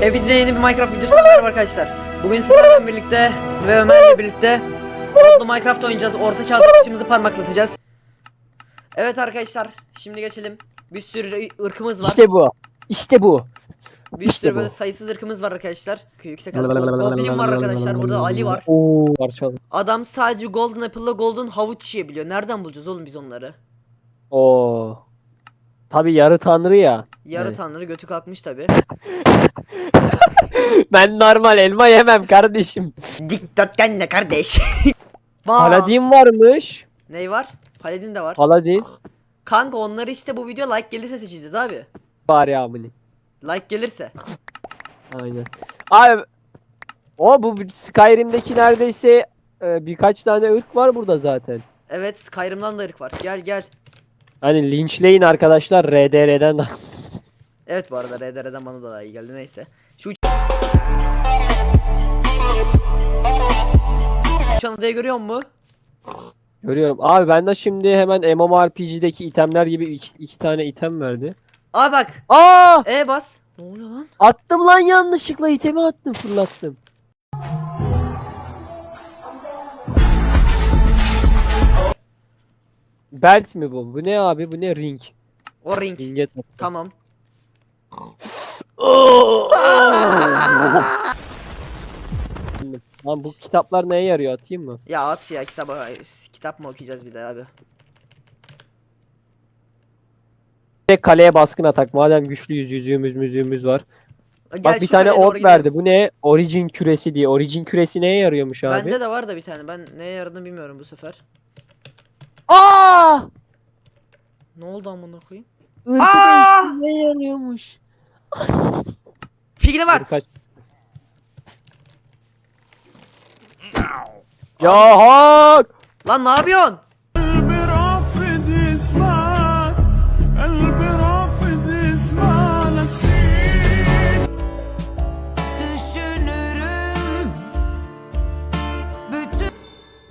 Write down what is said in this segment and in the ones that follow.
Hepinize yeni bir Minecraft videosuna merhaba arkadaşlar. Bugün sizlerle birlikte ve Ömer'le birlikte modlu Minecraft oynayacağız. Orta çağda kıçımızı parmaklatacağız. Evet arkadaşlar, şimdi geçelim. Bir sürü ırkımız var. İşte bu. İşte bu. bir işte sürü bu. böyle sayısız ırkımız var arkadaşlar. Yüksek Goblin var arkadaşlar. Burada Ali var. Oo, parçalı. Adam sadece Golden Apple'la Golden Havuç yiyebiliyor. Nereden bulacağız oğlum biz onları? Oo. Tabi yarı tanrı ya. Yarı Evet. tanrı götü kalkmış tabi. Ben normal elma yemem kardeşim. Dikdörtgen ne kardeş? Paladin varmış. Ney var? Paladin de var. Paladin. Kanka onları işte bu video like gelirse seçeceğiz abi. Var ya amını. Like gelirse. Aynen. Abi. O bu Skyrim'deki neredeyse e, birkaç tane ırk var burada zaten. Evet Skyrim'dan da ırk var. Gel gel. Hani linçleyin arkadaşlar RDR'den de. Evet bu arada RDR'den bana da daha iyi geldi neyse. Şu Şu adayı görüyor musun? Görüyorum. Abi ben de şimdi hemen MMORPG'deki itemler gibi iki, iki tane item verdi. Aa bak. Aa! E bas. Ne oluyor lan? Attım lan yanlışlıkla itemi attım fırlattım. Belt mi bu? Bu ne abi? Bu ne ring? O ring. Ringe taktım. Tamam. Lan bu kitaplar neye yarıyor atayım mı? Ya at ya kitaba kitap mı okuyacağız bir de abi? Direkt kaleye baskın atak. Madem güçlüyüz yüzüğümüz müzüğümüz var. Gel Bak bir şu tane kaleye doğru ork gidelim. verdi. Bu ne? Origin küresi diye. Origin küresi neye yarıyormuş abi? Bende de var da bir tane. Ben neye yaradığını bilmiyorum bu sefer. Aa! Ne oldu amına koyayım? Irkı Aa! değiştirmeye yarıyormuş. Fikrine bak. Kaç. Ya hak! Lan ne yapıyorsun?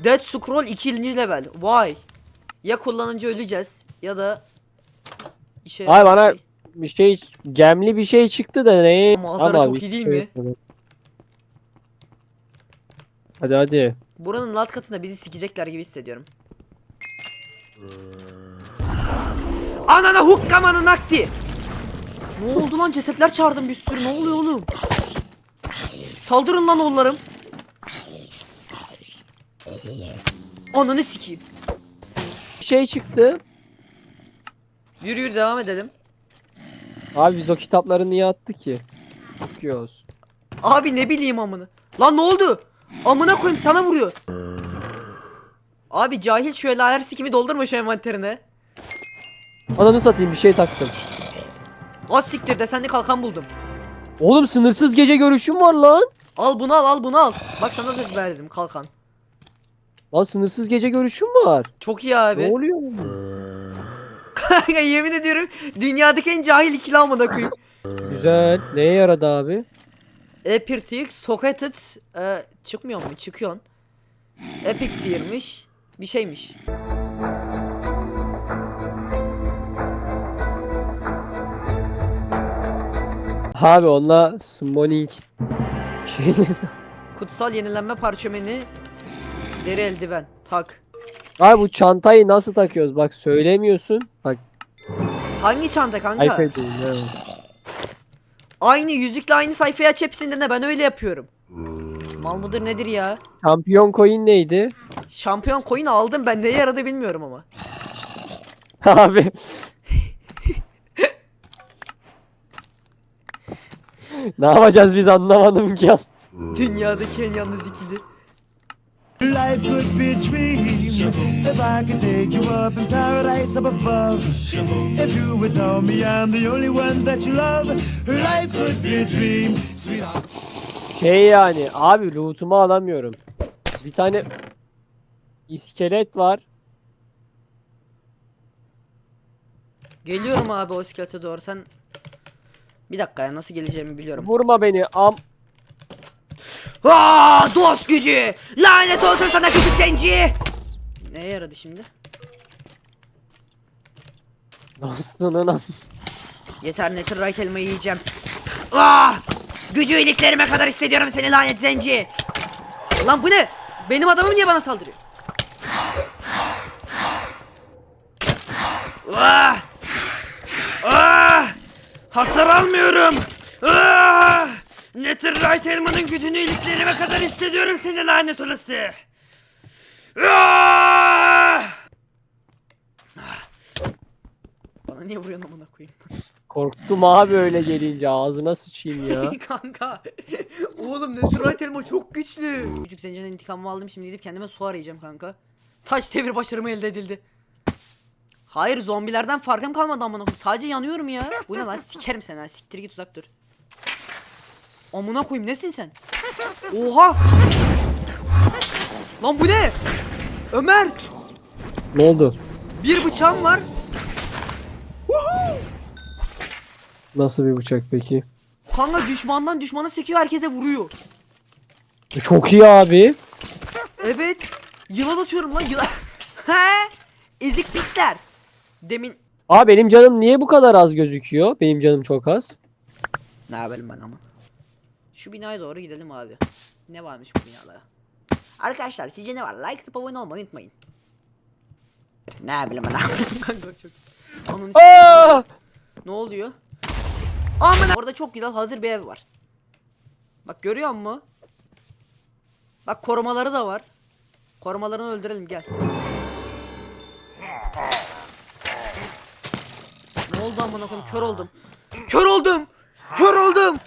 Dead Scroll 2. level. Vay. Ya kullanınca öleceğiz ya da işe Ay bana bir şey. gemli bir şey çıktı da? Manzara Ama çok bir iyi değil şey mi? yapmadım. Hadi hadi. Buranın lat katında bizi sikecekler gibi hissediyorum. Anana hukkamanın nakti. Ne oldu lan cesetler çağırdım bir sürü ne oluyor oğlum? Saldırın lan oğullarım. Ananı sikeyim. Bir şey çıktı. Yürü yürü devam edelim. Abi biz o kitapları niye attık ki? Bakıyoruz. Abi ne bileyim amını. Lan ne oldu? Amına koyayım sana vuruyor. Abi cahil şöyle her sikimi doldurma şu envanterine. Ananı satayım bir şey taktım. Az siktir de sen de kalkan buldum. Oğlum sınırsız gece görüşüm var lan. Al bunu al al bunu al. Bak sana da verdim kalkan. Lan sınırsız gece görüşüm var. Çok iyi abi. Ne oluyor? Kanka yemin ediyorum dünyadaki en cahil ikili amına koyayım. Güzel. Neye yaradı abi? Epic Socketed e, çıkmıyor mu? Çıkıyorsun. Epic tier'miş. Bir şeymiş. Abi onunla summoning şey Kutsal yenilenme parçömeni deri eldiven tak. Abi bu çantayı nasıl takıyoruz? Bak söylemiyorsun. Bak Hangi çanta kanka? iPad'im evet. Aynı yüzükle aynı sayfayı aç hepsinde ne ben öyle yapıyorum. Mal mıdır nedir ya? Şampiyon coin neydi? Şampiyon coin aldım ben neye yaradı bilmiyorum ama. Abi. ne yapacağız biz anlamadım ki. Dünyadaki en yalnız ikili. Life could be a dream if I could take you up in paradise up above. If you would tell me I'm the only one that you love, life could be a dream, sweetheart. Şey yani abi loot'umu alamıyorum. Bir tane iskelet var. Geliyorum abi o iskelete doğru sen bir dakika ya nasıl geleceğimi biliyorum. Vurma beni am. Aa, dost gücü! Lanet olsun sana küçük zenci! Neye yaradı şimdi? Dostunun am. Yeter Netherite elmayı yiyeceğim. Ah! Gücü iliklerime kadar hissediyorum seni lanet zenci. Lan bu ne? Benim adamım niye bana saldırıyor? Ah! Ah! Hasar almıyorum. Ah! Netherite elmanın gücünü iliklerime kadar hissediyorum seni lanet olası. Ah! Bana niye vuruyorsun amına koyayım? Korktum abi öyle gelince ağzına sıçayım ya. Kanka. Oğlum Netherite elma çok güçlü. Küçük zenciden intikamımı aldım şimdi gidip kendime su arayacağım kanka. Taş devir başarımı elde edildi. Hayır zombilerden farkım kalmadı amına koyayım. Sadece yanıyorum ya. Bu ne lan sikerim seni ha. Siktir git uzak dur. Amına koyayım nesin sen? Oha. Lan bu ne? Ömer. ne oldu? Bir bıçağım var. Nasıl bir bıçak peki? Kanka düşmandan düşmana sekiyor herkese vuruyor. Çok iyi abi. Evet. Yılan atıyorum lan yılan. He? Ezik pisler. Demin Aa benim canım niye bu kadar az gözüküyor? Benim canım çok az. Ne yapayım ben ama. Şu binaya doğru gidelim abi. Ne varmış bu binalara? Arkadaşlar sizce ne var? Like atıp abone olmayı unutmayın. Ne bileyim ben Kanka çok. Onun Aa! ne oluyor? Aman Orada çok güzel hazır bir ev var. Bak görüyor musun? Bak korumaları da var. Korumalarını öldürelim gel. Ne oldu amına koyayım kör oldum. Kör oldum. Kör oldum.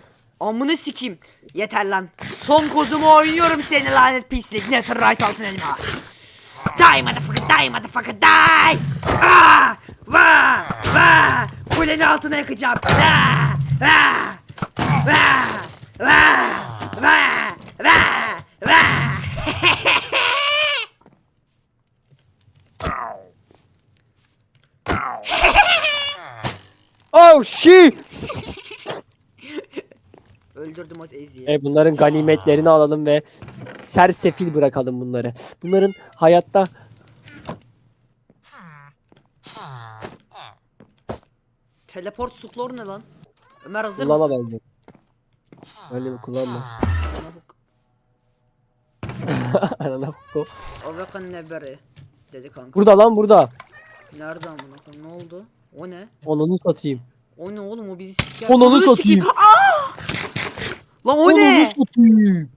Amını sikeyim. Yeter lan. Son kozumu oynuyorum seni lanet pislik. Netherite altın elma. Die motherfucker die motherfucker die. Ah! Vah! Vah! Kuleni altına yakacağım. Ah! Ah! Vah! Vah! Vah! Vah! Vah! Oh shit! Öldürdüm o Ezi'yi. E bunların ganimetlerini alalım ve sersefil bırakalım bunları. Bunların hayatta Teleport suklor ne lan? Ömer hazır kullanma mısın? bence. Öyle mi kullanma. Anana bak o. Avekan nebere dedi kanka. Burada lan burada. Nerede amına koyayım? Ne oldu? O ne? Onunu satayım. O ne oğlum o bizi siker. Onunu satayım. Aa! Lan o ne? Satayım.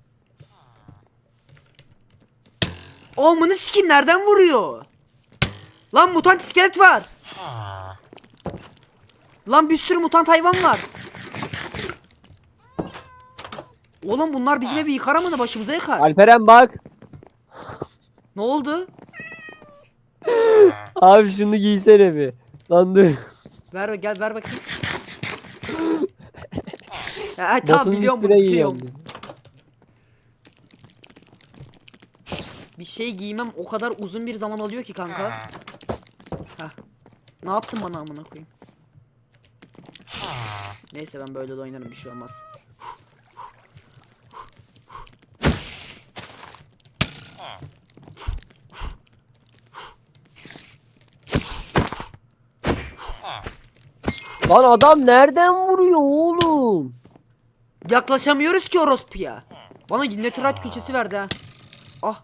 Amını sikeyim nereden vuruyor? Lan mutant iskelet var. Lan bir sürü mutant hayvan var. Oğlum bunlar bizim evi yıkar ama da başımıza yıkar. Alperen bak. Ne oldu? Abi şunu giysene bir. Lan dur. Ver gel ver bakayım. ya, tamam biliyorum biliyorum. giyiyorum. Bir şey giymem o kadar uzun bir zaman alıyor ki kanka. Heh. Ne yaptın bana amına koyayım? Neyse ben böyle de oynarım bir şey olmaz. Lan adam nereden vuruyor oğlum? Yaklaşamıyoruz ki orospuya. Bana netherite külçesi verdi ha. Ah.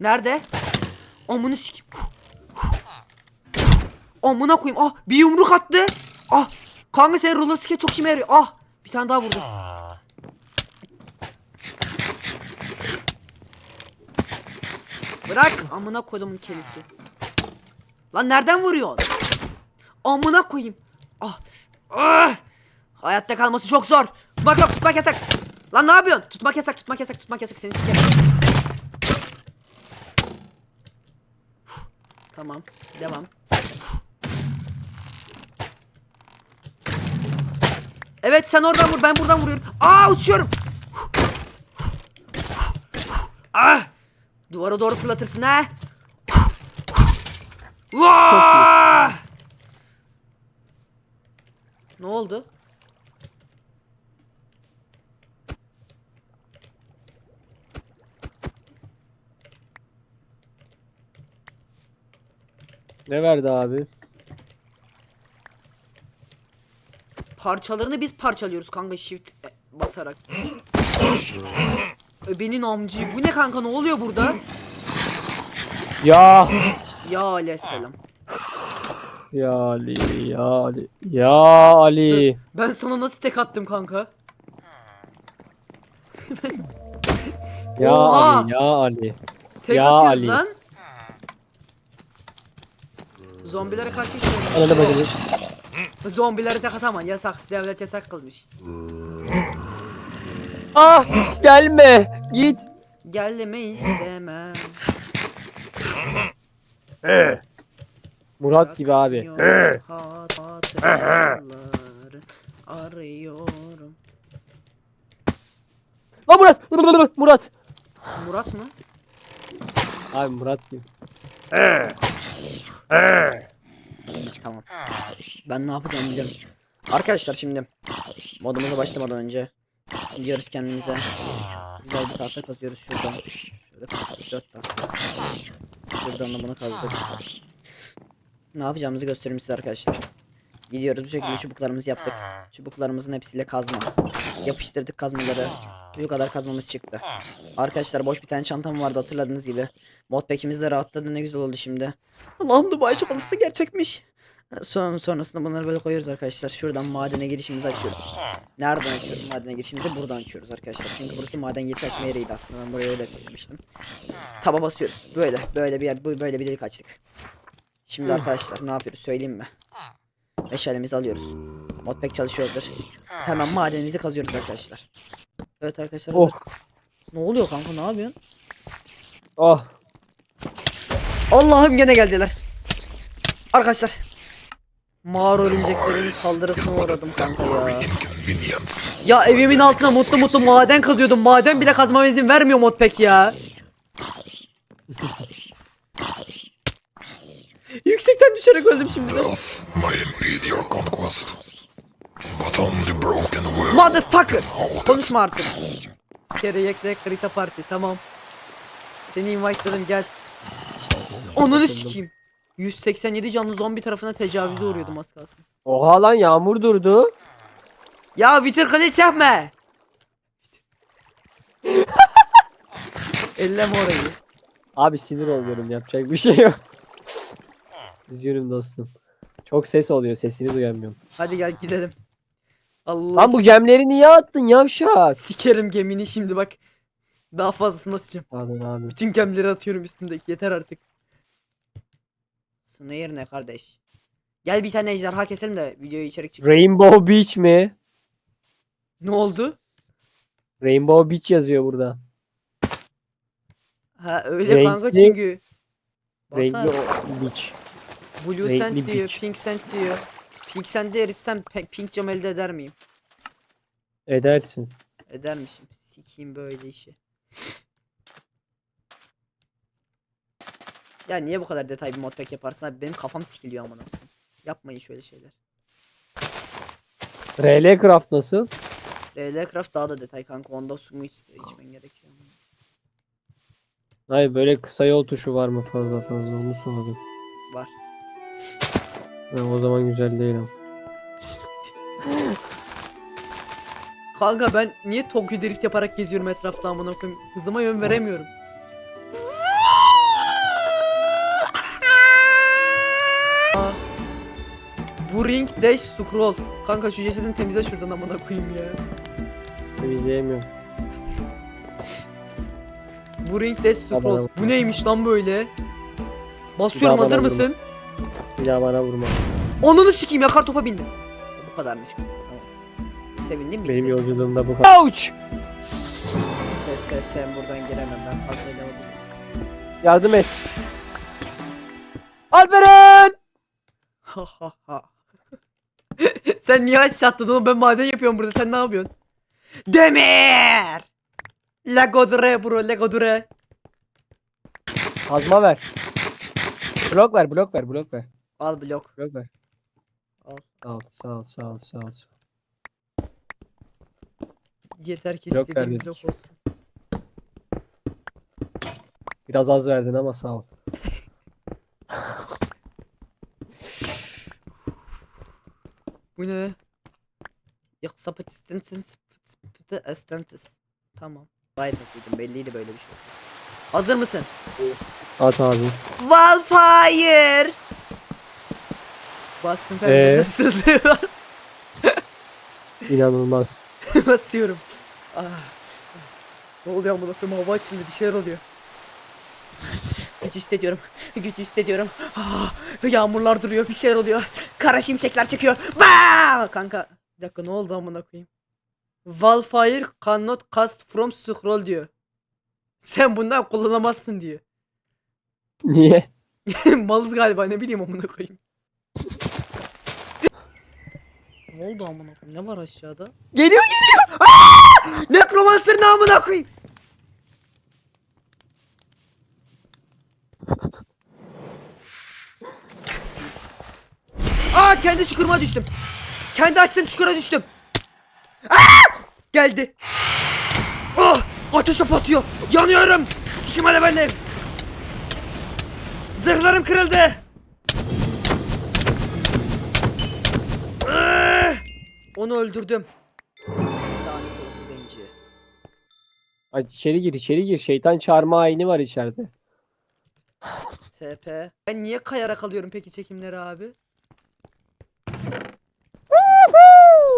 Nerede? Amını sikim. Amına koyayım. Ah bir yumruk attı. Ah. Kanka senin roller skate çok işime yarıyor. Ah. Bir tane daha vurdu. Bırak. Amına koyduğumun kelisi. Lan nereden vuruyorsun? Amına koyayım. Ah. Ah. Hayatta kalması çok zor. Tutmak yok, tutmak yasak. Lan ne yapıyorsun? Tutmak yasak, tutmak yasak, tutmak yasak. Seni. Tamam, devam. Evet sen oradan vur, ben buradan vuruyorum. Aa uçuyorum. Ah! Duvara doğru fırlatırsın ha. Ne oldu? Ne verdi abi? Parçalarını biz parçalıyoruz kanka shift e, basarak. Öbenin amcı. Bu ne kanka ne oluyor burada? Ya. Ya aleyhisselam. Ya Ali, ya Ali, ya Ali. Ben sana nasıl tek attım kanka? Ya Oha! Ali, ya Ali. Tek Ya atıyoruz Ali. lan. Zombilere karşı şey Ananı bacını. Zombilere tek atamam yasak. Devlet yasak kılmış. Ah gelme git. Gelme istemem. Murat gibi abi. Arıyorum. Lan Murat. Murat. Murat mı? Abi Murat gibi. Tamam. Ben ne yapacağım biliyorum. Arkadaşlar şimdi modumuza başlamadan önce gidiyoruz kendimize. Güzel bir tahta kazıyoruz şuradan. Şöyle kazdık 4 tahta. Şuradan da bunu kazdık. Ne yapacağımızı göstereyim size arkadaşlar. Gidiyoruz bu şekilde çubuklarımızı yaptık. Çubuklarımızın hepsiyle kazma. Yapıştırdık kazmaları. Bu kadar kazmamız çıktı. Arkadaşlar boş bir tane çantam vardı hatırladığınız gibi. Modpack'imiz de rahatladı ne güzel oldu şimdi. Allah'ım Dubai çikolatası gerçekmiş. Son, sonrasında bunları böyle koyuyoruz arkadaşlar. Şuradan madene girişimizi açıyoruz. Nereden açıyoruz madene girişimizi? Buradan açıyoruz arkadaşlar. Çünkü burası maden geçiş açma yeriydi aslında. Ben buraya öyle hesaplamıştım. Taba basıyoruz. Böyle böyle bir yer böyle bir delik açtık. Şimdi arkadaşlar ne yapıyoruz söyleyeyim mi? Meşalemizi alıyoruz. Modpack çalışıyordur. Hemen madenimizi kazıyoruz arkadaşlar. Evet arkadaşlar. Oh. Ne oluyor kanka ne yapıyorsun? Oh. Allah'ım gene geldiler. Arkadaşlar. Mağar örümceklerinin saldırısına uğradım kanka ya. Ya evimin altına mutlu mutlu maden kazıyordum. Maden bile kazmama izin vermiyor modpack ya. Yüksekten düşerek öldüm şimdi de. Earth might impede your conquest, but only broken will. Motherfucker. Konuşma artık. Kere yekle krita parti tamam. Seni invite'ladım gel. Onunu sikeyim. 187 canlı zombi tarafına tecavüze uğruyordum az kalsın. Oha lan yağmur durdu. Ya vitir kılıç yapma. Elleme orayı. Abi sinir oluyorum yapacak bir şey yok. Üzgünüm dostum. Çok ses oluyor sesini duyamıyorum. Hadi gel gidelim. Allah Lan bu gemleri niye attın yavşak? sikerim gemini şimdi bak. Daha fazlasını atacağım. Pardon abi. Bütün gemileri atıyorum üstündeki yeter artık. Sınır yerine kardeş. Gel bir tane ejderha keselim de videoya içerik çıksın. Rainbow Beach mi? Ne oldu? Rainbow Beach yazıyor burada. Ha öyle Renkli- kanka çünkü. Baksana. O- Beach. Blue renkli sand diyor, beach. pink sand diyor. Pink sand'i eritsem pe- pink cam elde eder miyim? Edersin. Edermişim. Sikeyim böyle işi. Ya niye bu kadar detay bir modpack yaparsın abi? Benim kafam sikiliyor amına. koyayım. Yapmayın şöyle şeyler. RL Craft nasıl? RL Craft daha da detay kanka. Onda su mu iç, içmen gerekiyor. Hayır böyle kısa yol tuşu var mı fazla fazla onu sordum. Ha, o zaman güzel değil ama. Kanka ben niye Tokyo Drift yaparak geziyorum etrafta amına koyayım? Hızıma yön veremiyorum. Aa, Bu ring dash scroll. Kanka şu cesedini temizle şuradan amına koyayım ya. Temizleyemiyorum. Bu ring dash scroll. Bu neymiş lan böyle? Basıyorum hazır mısın? Bir daha bana vurma. Onunu sikeyim yakar topa bindim. Bu kadarmış. Tamam. Sevindim Benim bitti. yolculuğumda bu kadar. Ouch! Ses ses sen buradan giremem ben fazlayla oldum. Yardım et. Alperen! Ha ha ha. sen niye aşağı attın oğlum ben maden yapıyorum burada sen ne yapıyorsun? Demir! Lego dure bro Lego dure. Kazma ver. Blok ver, blok ver, blok ver. Al blok. Blok ver. Al. Sağ ol, sağ ol, sağ ol, sağ ol. sağ ol. Yeter ki Blok istediğim verdik. blok olsun. Biraz az verdin ama sağ ol. Bu ne? Yok sapıtıstınsın estentis. Tamam. Gayet haklıydım belliydi böyle bir şey. Hazır mısın? At abi. Wildfire! Bastım Ee? nasıldı? İnanılmaz. Basıyorum. Ah. Ne oluyor amına koyayım hava açıldı bir şeyler oluyor. Güç hissediyorum. Güç hissediyorum. Ah, yağmurlar duruyor bir şeyler oluyor. Kara şimşekler çekiyor. Ba! Kanka bir dakika ne oldu amına koyayım? Wildfire cannot cast from scroll diyor. Sen bundan kullanamazsın diyor. Niye? Malız galiba ne bileyim amına koyayım. Ne oldu amına koyayım? Ne var aşağıda? Geliyor Necromancer ne amına koyayım? Aa kendi çukuruma düştüm. Kendi açtığım çukura düştüm. Aa! Geldi. Oh! Ateş topu atıyor. Yanıyorum. Sikim hadi benim. Zırhlarım kırıldı. Onu öldürdüm. Lanet olası zenci. Ay içeri gir içeri gir. Şeytan çarmıha ayini var içeride. SP. Ben niye kayarak alıyorum peki çekimleri abi?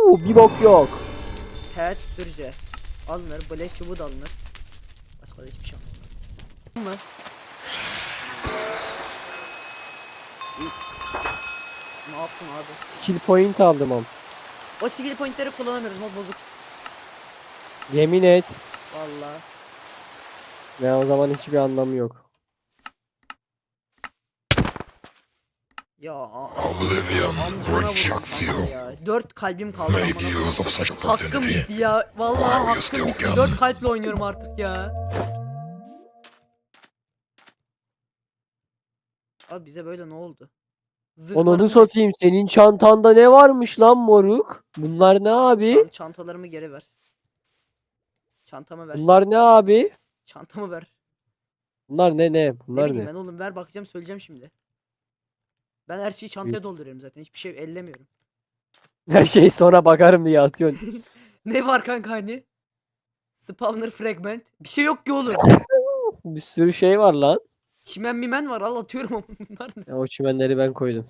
Uuu, bir bok yok. Pet sürücü. Alınır. Black çubuğu da alınır. Başka da hiçbir şey alınır. Mı? Ne yaptın abi? Skill point aldım am. O skill pointleri kullanamıyoruz. Mod bozuk. Yemin et. Vallahi. Ve o zaman hiçbir anlamı yok. Ya. Oblivion Amcana rejects you. ya. Dört kalbim kaldı. Made amına use of such Hakkım opportunity. gitti ya. Vallahi While you hakkım still gitti. can. Dört kalple oynuyorum artık ya. Abi bize böyle ne oldu? Zırhlarımı ve satayım. Senin çantanda ne varmış lan moruk? Bunlar ne abi? çan- çantalarımı geri ver. Çantamı ver. Bunlar ne abi? Çantamı ver. Bunlar ne ne? Ne Bunlar bileyim ne? ben oğlum ver bakacağım söyleyeceğim şimdi. Ben her şeyi çantaya dolduruyorum zaten. Hiçbir şey ellemiyorum. Her şey sonra bakarım diye atıyorsun. Ne var kanka hani? Spawner fragment. Bir şey yok ki oğlum. bir sürü şey var lan. Çimen mimen var al atıyorum ama bunlar ne? Ya, o çimenleri ben koydum.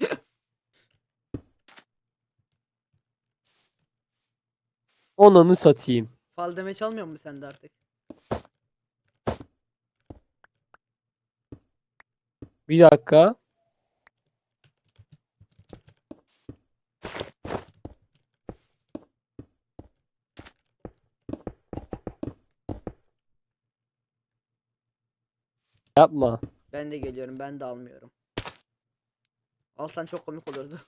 Onunu satayım. Fal deme çalmıyor mu sende artık? Bir dakika. Yapma. Ben de geliyorum ben de almıyorum. Alsan çok komik olurdu.